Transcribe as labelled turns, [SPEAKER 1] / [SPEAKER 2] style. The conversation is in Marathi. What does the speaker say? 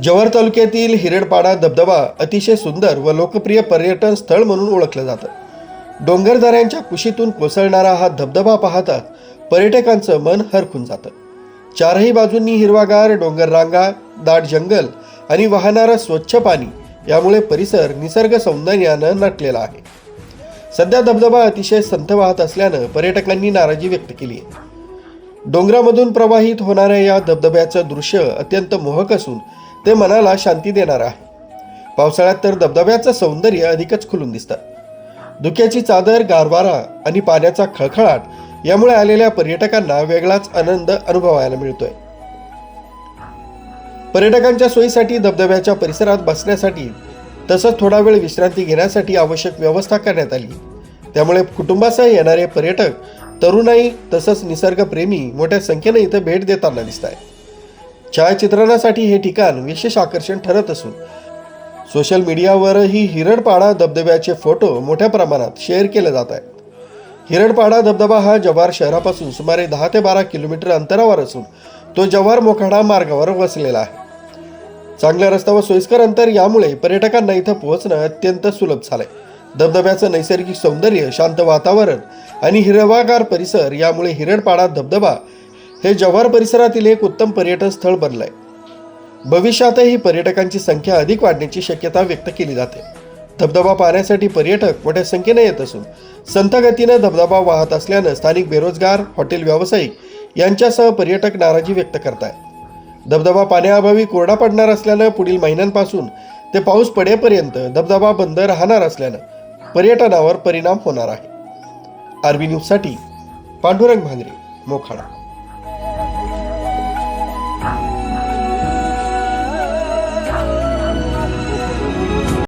[SPEAKER 1] जव्हार तालुक्यातील हिरडपाडा धबधबा अतिशय सुंदर व लोकप्रिय पर्यटन स्थळ म्हणून ओळखलं जातं. डोंगरदऱ्यांच्या कुशीतून कोसळणारा हा धबधबा पाहताच पर्यटकांचं मन हरखून जातं. चारही बाजूंनी हिरवागार डोंगर रांगा दाट जंगल आणि वाहणारं स्वच्छ पाणी यामुळे परिसर निसर्ग सौंदर्यानं नटलेला आहे. सध्या धबधबा अतिशय संथ वाहत असल्यानं पर्यटकांनी नाराजी व्यक्त केली आहे. डोंगरामधून प्रवाहित होणाऱ्या या धबधब्याचं दृश्य अत्यंत मोहक असून ते मनाला शांती देणार. आहे पावसाळ्यात तर धबधब्याचं सौंदर्य अधिकच खुलून दिसतं. धुक्याची चादर गारवारा आणि पाण्याचा खळखळाट यामुळे आलेल्या पर्यटकांना वेगळाच आनंद अनुभवायला मिळतोय. पर्यटकांच्या सोयीसाठी धबधब्याच्या परिसरात बसण्यासाठी तसंच थोडा वेळ विश्रांती घेण्यासाठी आवश्यक व्यवस्था करण्यात आली. त्यामुळे कुटुंबासह येणारे पर्यटक तरुणाई तसंच निसर्गप्रेमी मोठ्या संख्येने इथं भेट देताना दिसत आहेत छायाचित्रणासाठी हे ठिकाण विशेष आकर्षण ठरत असून सोशल मीडियावरही हिरडपाडा धबधब्याचे फोटो मोठ्या प्रमाणात शेअर केले जात आहेत. हिरडपाडा धबधबा हा जव्हार शहरापासून सुमारे दहा ते बारा किलोमीटर अंतरावर असून तो जव्हार मोखाडा मार्गावर वसलेला आहे. चांगला रस्ता व सोयीस्कर अंतर यामुळे पर्यटकांना इथं पोहोचणं अत्यंत सुलभ झालंय. धबधब्याचं नैसर्गिक सौंदर्य शांत वातावरण आणि हिरवागार परिसर यामुळे हिरडपाडा धबधबा हे जव्हार परिसरातील एक उत्तम पर्यटन स्थळ बनलंय. भविष्यातही पर्यटकांची संख्या अधिक वाढण्याची शक्यता व्यक्त केली जाते. धबधबा पाहण्यासाठी पर्यटक मोठ्या संख्येने येत असून संथगतीनं धबधबा वाहत असल्यानं स्थानिक बेरोजगार हॉटेल व्यावसायिक यांच्यासह पर्यटक नाराजी व्यक्त करतायत. धबधबा पाण्याअभावी कोरडा पडणार असल्यानं पुढील महिन्यांपासून ते पाऊस पडेपर्यंत धबधबा बंद राहणार असल्यानं पर्यटनावर परिणाम होणार आहे. आरबी न्यूजसाठी पांडुरंग भांगरे मोखाडा.